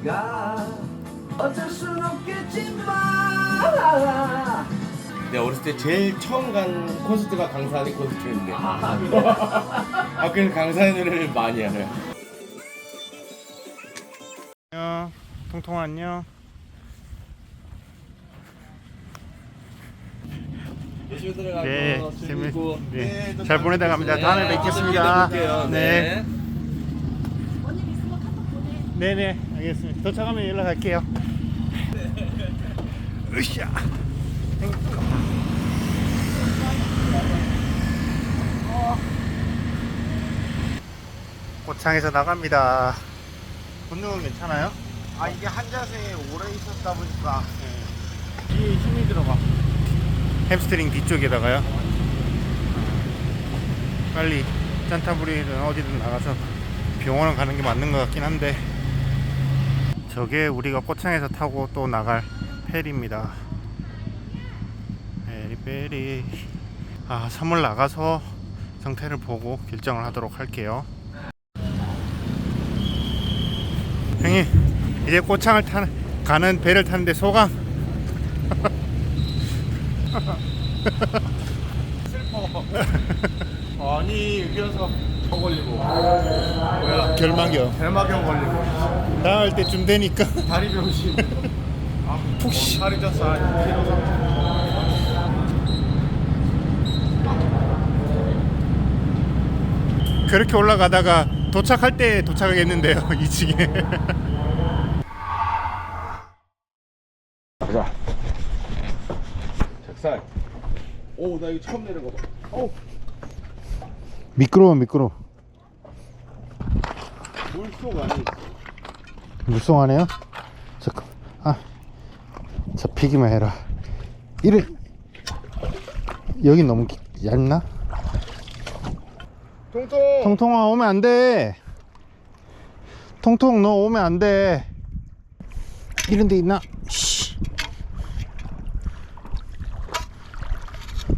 우리가 어쩔 순 없겠지만 내가 어렸을 때 제일 처음 간 콘서트가 강산이 콘서트였는데 아 그래서 강산의 노래를 많이 알아요 안녕 통통 안녕 열심히 들어가고 네, 재미- 네, 또 잘 보내다 갑니다. 다음에 네, 뵙겠습니다. 또 기다릴게요. 네. 네. 네네 알겠습니다. 도착하면 연락할게요. 으쌰. 고창에서 나갑니다. 본능은 괜찮아요? 아 이게 한 자세에 오래 있었다 보니까. 뒤에 힘이 들어가. 햄스트링 뒤쪽에다가요? 빨리 짠타부리든 어디든 나가서 병원을 가는 게 맞는 것 같긴 한데 저게 우리가 꼬창에서 타고 또 나갈 페리입니다. 페리 페리. 아 3월 나가서 상태를 보고 결정을 하도록 할게요. 형님 이제 꼬창을 타는 가는 배를 타는데 소감? 아니 여기서. 저 걸리고. 결막이요. 대마경 걸리고. 나갈 때쯤 되니까. 다리 병신. 푹 쉬. 살이 쪘어. 그렇게 올라가다가 도착할 때 도착하겠는데요 2층에 가자. 작살 오나 이거 처음 내려가 봐. 오 미끄러워 미끄러워 물속 안에 있어 물송하네요 잠깐 아 잡히기만 해라 이래 여기 너무 기- 얇나? 통통 통통아 오면 안돼 통통 너 오면 안돼 이런 데 있나? 씨.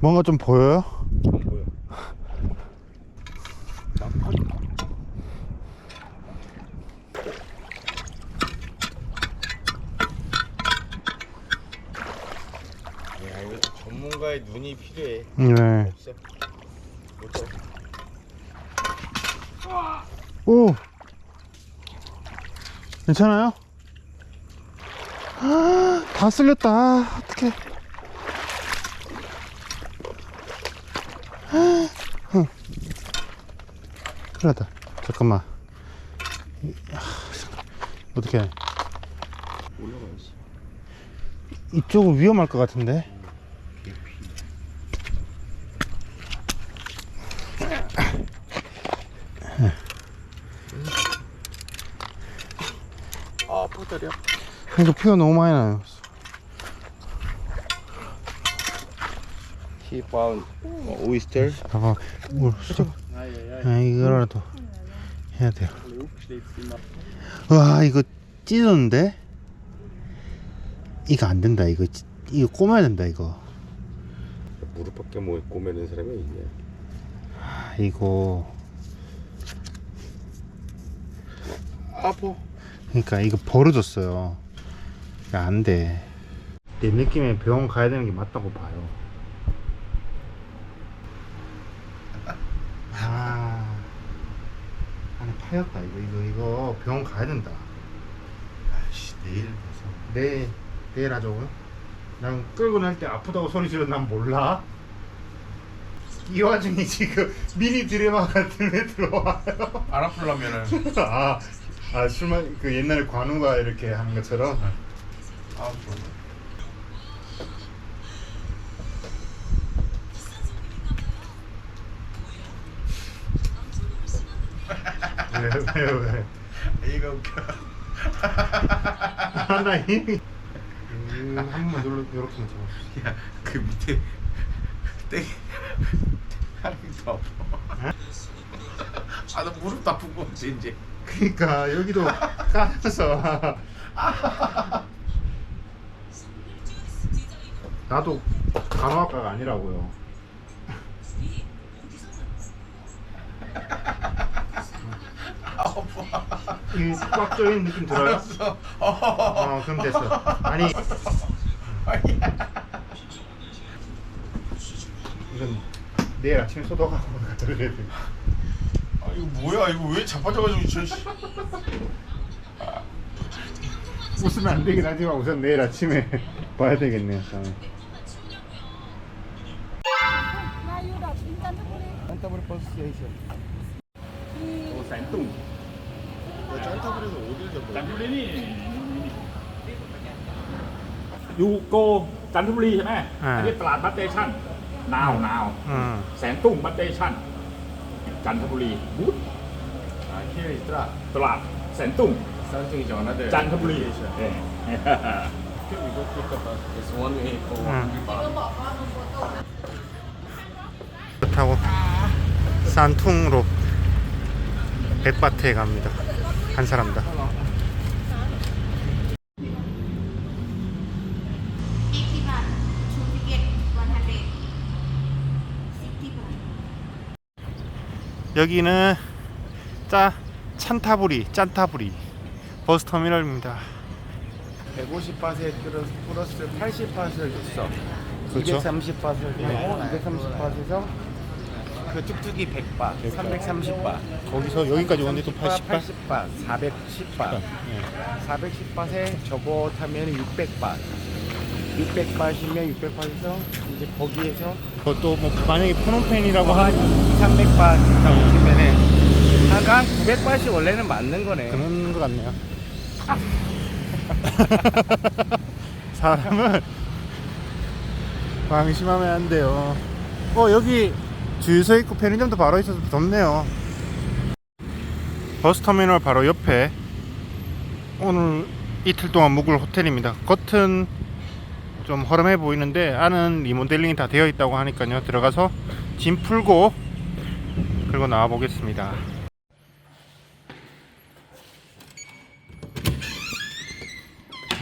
뭔가 좀 보여요? 뭐야 야 이거 전문가의 눈이 필요해 네. 없어 오! 괜찮아요? 아, 다 쓸렸다. 아, 어떡해. 아, 흥. 큰일 났다. 잠깐만. 어떻게 이쪽은 위험할 것 같은데? 아 포다리야 이거 피가 너무 많이 나요. He found oyster 봐봐. 물 쏙. 아, 이거라도 해야 돼요. 와, 이거 찢었는데? 이거 안 된다. 이거 찢- 이거 꼬매야 된다. 이거. 무릎 밖에 뭐 꼬매는 사람이 있냐 아, 이거 아파 그러니까 이거 벌어졌어요. 이거 안 돼. 내 느낌에 병원 가야 되는 게 맞다고 봐요. 아, 안에 파였다. 이거 이거 이거 병원 가야 된다. 아씨 내일 가서 내일 내일 하자고요? 난 끌고 날 때 아프다고 소리 지르는 난 몰라. 이 와중에 지금 미니 드라마 같은 애 들어와요. 안 아플라면은 아, 아 술만 그 옛날에 관우가 이렇게 하는 것처럼. 아 좋아 왜, 왜, 왜? 이거 웃겨 하나 힘이. 음, 한 번만 눌러 이렇게만 잡아. 야 그 밑에 땡 게더 아파 아 나 무릎 아픈 거 같지 이제 그러니까 여기도 까져서. 나도 간호학과가 아니라고요. 이꽉 조이는 느낌 들어요? 어 그럼 됐어 아니 이건 내일 아침에 소독하고 갖다 드려야 돼 아 이거 뭐야 이거 왜 자빠져가지고 저 씨. 웃으면 안 되긴 하지만 우선 내일 아침에 봐야 되겠네요 다음에. 스 스테이션. 짠타브리에서 어딜 잡아? จันทบุรีนี่อยู่โกจันทบุรีใช่ไหม อ่า อันนี้ตลาดบัตเตชันนาวนาว อืม แสนตุ้งบัตเตชันจันทบุรีบูธ 아 here is tra ตลาดแสนตุ้ง something is another จันทบุรีเออ Can we go pick up a it's one way for 응. 음. 타고 산퉁으로 백바트에 갑니다 한 사람당 80 baht. Two ticket, 100. 60 baht. 여기는 짜 찬타부리 짠타부리 버스터미널입니다 150바트에 플러스 80바트를 줬어. 그렇죠. 230바트를 주고 230바트에서 그 뚝뚝이 100바, 330바. 거기서 여기까지 오는데 또 80바? 80바, 410바. 예. 410바트에 저거 타면 600바. 600바트면 600바트에서 이제 거기에서 그것도 뭐 만약에 포놈펜이라고 한 하는 2, 300바 다 오시면은 한 900바트 원래는 맞는 거네. 그런 것 같네요 사람은 방심하면 안 돼요 어 여기 주유소 있고 편의점도 바로 있어서 덥네요. 버스터미널 바로 옆에 오늘 이틀 동안 묵을 호텔입니다. 겉은 좀 허름해 보이는데 안은 리모델링이 다 되어 있다고 하니까요. 들어가서 짐 풀고 그리고 나와 보겠습니다.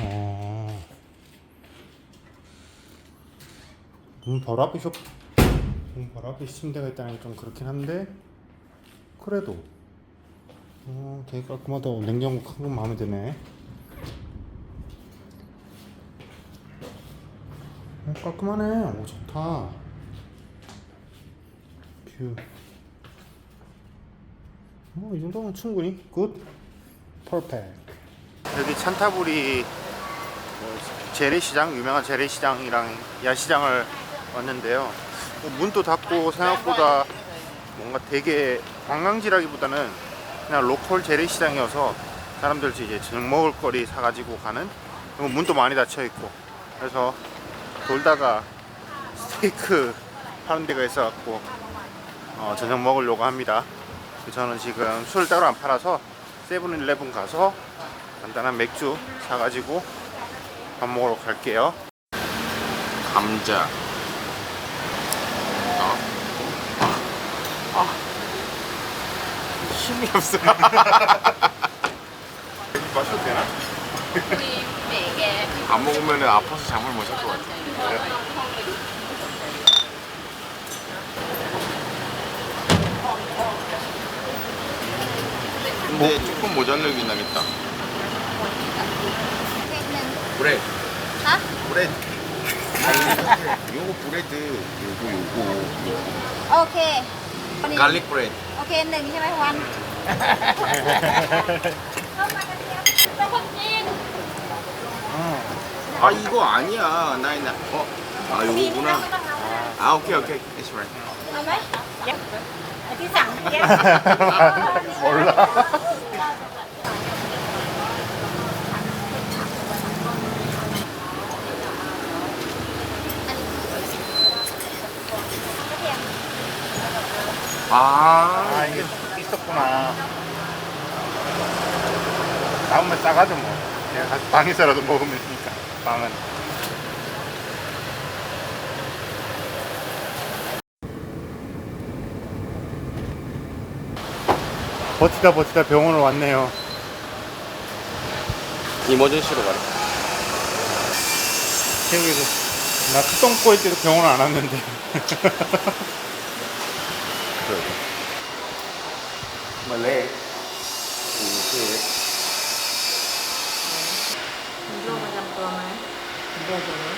어. 문 바로 앞에 쇼, 문 바로 앞에 침대가 있다는 게 좀 그렇긴 한데 그래도 어, 되게 깔끔하다. 냉장고 큰 건 마음에 드네. 어, 깔끔하네. 오 좋다. 뷰. 어, 이 정도면 충분히 굿. 퍼펙트. 여기 어, 재래시장 유명한 재래시장이랑 야시장을 왔는데요. 어, 문도 닫고 생각보다 뭔가 되게 관광지라기보다는 그냥 로컬 재래시장이어서 사람들 이제 저녁 먹을 거리 사가지고 가는 그리고 문도 많이 닫혀 있고 그래서 돌다가 스테이크 파는 데가 있어갖고 어, 저녁 먹으려고 합니다. 저는 지금 술 따로 안 팔아서 세븐일레븐 가서 간단한 맥주 사가지고 밥 먹으러 갈게요. 감자 아. 힘이 없어. 마셔도 되나? 안 먹으면 아파서 잠을 못 잘 것 같아. 근데 조금 모자르긴 하겠다. 브레드. Hả? 브레드. 요거 브레드. 요거 요거 Ok. 갈릭 브레드 Ok, đừng cho mấy Hoan. 아 이거 아니야 나이나 어? 아 요거구나 아 오케이 오케이 it's rightเอาไหมที่สั่งเมื่อกี้ 몰라. 아 아 이게 있었구나. 다음에 싸가죠 뭐. 내가 가서 방에서라도 먹으면 되니까. 방은. 버티다 버티다 병원을 왔네요. 이머전시로 가라 태국에서 나 뚜껑 꼬일 때도 병원 안 왔는데. my leg. You see it. Look at them, come on. Look at them.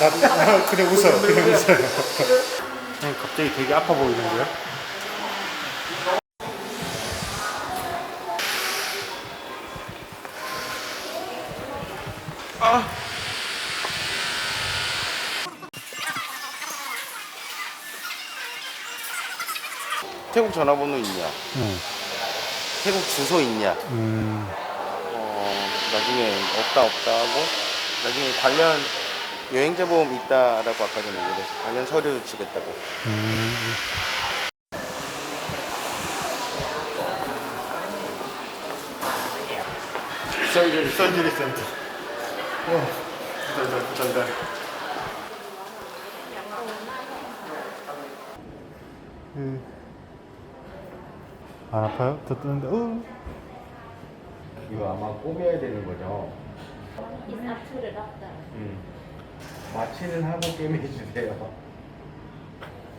나, 나 그냥 웃어 그냥 웃어요 갑자기 되게 아파 보이는데요? 태국 전화번호 있냐? 응. 태국 주소 있냐? 음, 어, 나중에 없다 없다 하고 나중에 관련 여행자 보험 있다라고 아까 전에 얘기해서 관련 서류 주겠다고. 음. 서류 선주리 센터 부담 부담. 음. 안 아파요? 더 뜨는데 어. 이거 아마 꼬매야 되는 거죠. It's up to the doctor. 음. 마취는 하고 깨매 주세요.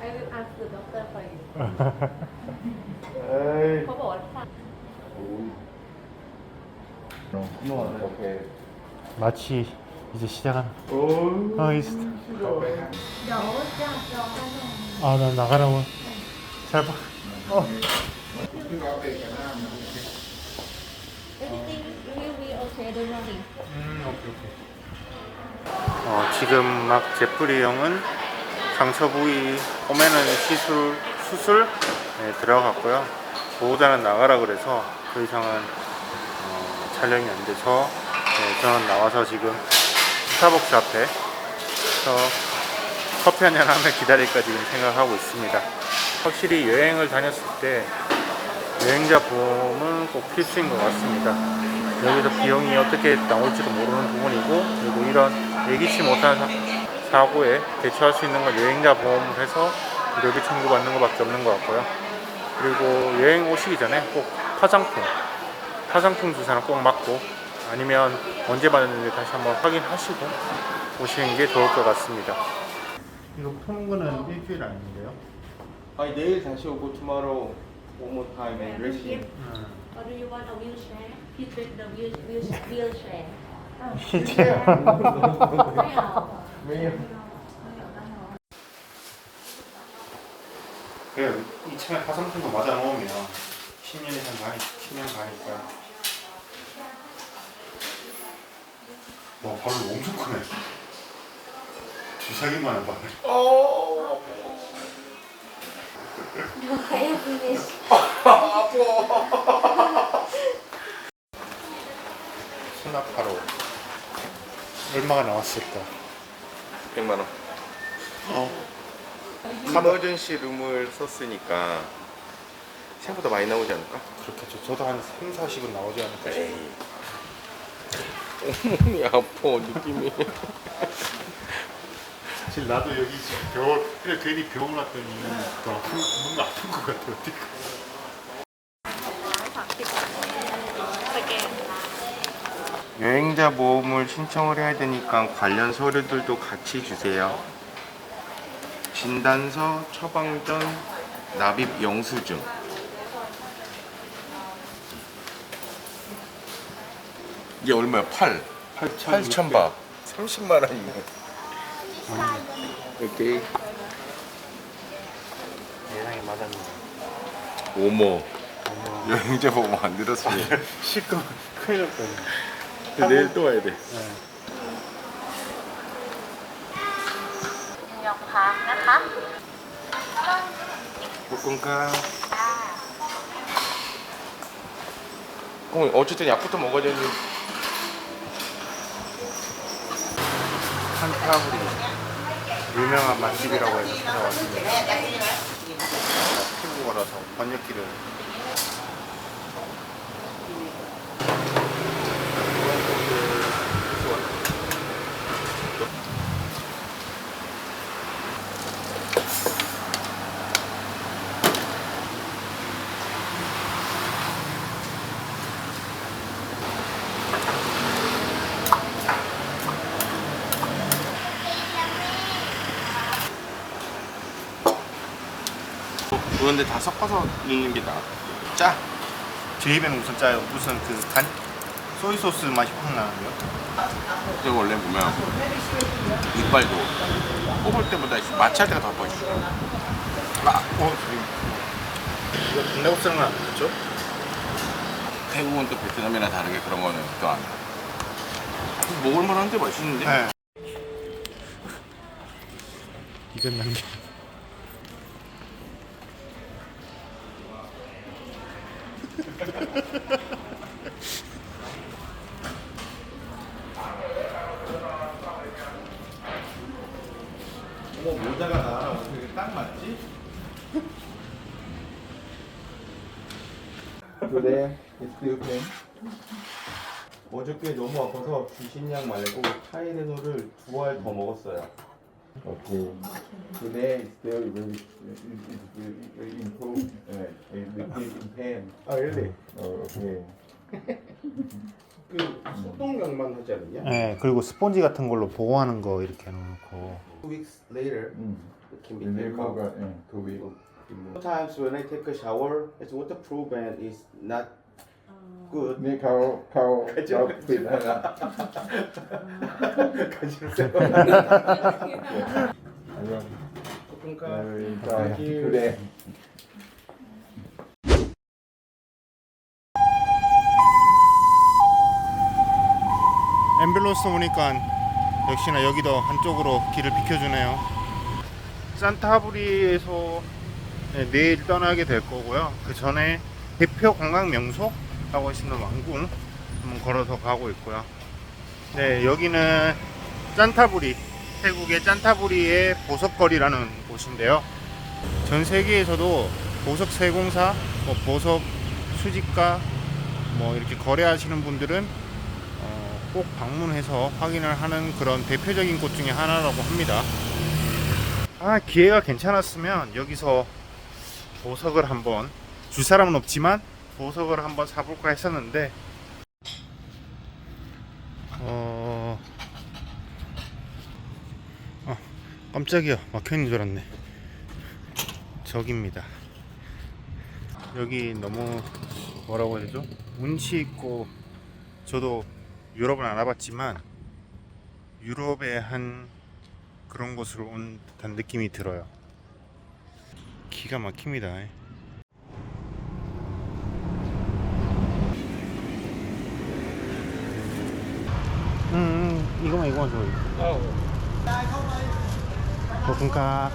I will ask the doctor for you. 에이. เขาบอกว่าถ้า 오케이. 마치 이제 시작하는 아 있어 เดี๋ยวจะจองให้ 아나 나가라고 잘봐 Everything will be okay, don't worry. 어, 지금 막 제프리 형은 상처 부위 꼬매는 시술 수술 네, 들어갔고요. 보호자는 나가라 그래서 그 이상은 어, 촬영이 안 돼서 네, 저는 나와서 지금 스타벅스 앞에서 커피 한잔 하며 기다릴까 지금 생각하고 있습니다. 확실히 여행을 다녔을 때 여행자 보험은 꼭 필수인 것 같습니다. 여기서 비용이 어떻게 나올지도 모르는 부분이고 그리고 이런 예기치 못한 사- 사고에 대처할 수 있는 건 여행자 보험을 해서 의료비 청구받는 것밖에 없는 것 같고요. 그리고 여행 오시기 전에 꼭 화장품, 화장품 주사는 꼭 맞고 아니면 언제 받았는지 다시 한번 확인하시고 오시는 게 좋을 것 같습니다. 이거 푸는 거는 일주일 아닌데요? 아니 내일 다시 오고 tomorrow one more time and racing. Or do you want a wheelchair? He took the wheel, wheel, wheelchair. 没有。没有。 그래 이참에 파상풍도 맞아 놓으면 10년 이상 가니 10년 가니까 와 발을 엄청 크네 주사기만 해봐 어 발을 수납하러 얼마가 나왔을까 100만 원. 어. 이머전시 룸을 썼으니까 생각보다 많이 나오지 않을까? 그렇겠죠 저도 한 3, 40은 나오지 않을까 싶어요 에이. 온몸이 아파 느낌이. 사실 나도 여기 겨울 그래 괜히 병원 왔더니 더 아픈 뭔가 아픈 것 같아 어디 30 여행자 보험을 신청을 해야 되니까 관련 서류들도 같이 주세요. 진단서, 처방전, 납입 영수증. 이게 얼마야? 8. 8,000밥. 30만 원이네. 오케이. 예상이 맞았네 오모. 여행자 보험 안 들었으니. 시끄러 큰일 날 뻔했네 내일 또 와야 돼. ยองพักนะคะ 볶음가. 그럼 어쨌든 약부터 먹어야 되는. 한타브리 유명한 맛집이라고 해서 찾아왔습니다. 한국어라서 번역기를 그런데 다 섞어서 넣는 게 나아. 짜. 제 입에는 우선 짜요 무슨 그 간, 소이 소스 맛이 확 나는데요. 근데 원래 보면 이빨도 뽑을 때보다 마취할 때가 더 맛있어. 아, 어, 이거 군대고 쓰는 거안 맞죠? 태국은 또 베트남이랑 다르게 그런 거는 또 안. 먹을만한데 맛있는데? 네. 이건 남겨. 어머 모자가 나랑 어떻게 딱 맞지? 그래, 이렇게 어저께 너무 아파서 주신 약 말고 타이레놀을 두 알 더 먹었어요. Okay. Today still will will improve uh, in in pain. 아, really? Oh, okay. 그 소독약만 하지 않느냐? 네, 그리고 스폰지 같은 걸로 보호하는 거 이렇게 해놓고. Two weeks later, Mm. it can be Will taken recover off. in two weeks. Sometimes when I take a shower, it's waterproof and it's not 굿. 네 가오 가오 가지로 가오 가지로. 가지마. 안녕. 그러니까 자, 그래. 앰뷸런스 오니까 역시나 여기도 한쪽으로 길을 비켜주네요. 산타브리에서 네, 내일 떠나게 될 거고요. 그 전에 대표 관광 명소 라고 하시는 왕궁 한번 걸어서 가고 있고요. 네, 여기는 짠타부리, 태국의 짠타부리의 보석거리라는 곳인데요. 전 세계에서도 보석 세공사, 뭐 보석 수집가, 뭐 이렇게 거래하시는 분들은 어, 꼭 방문해서 확인을 하는 그런 대표적인 곳 중에 하나라고 합니다. 아, 기회가 괜찮았으면 여기서 보석을 한번 줄 사람은 없지만 보석을 한번 사볼까 했었는데 어... 아, 깜짝이야 막혀있는 줄 알았네 저기입니다 여기 너무 뭐라고 해야 되죠? 운치 있고 저도 유럽은 안 와봤지만 유럽의 한 그런 곳으로 온 듯한 느낌이 들어요. 기가 막힙니다. 이거만이น만 줘. 어. ขอบคุณครับ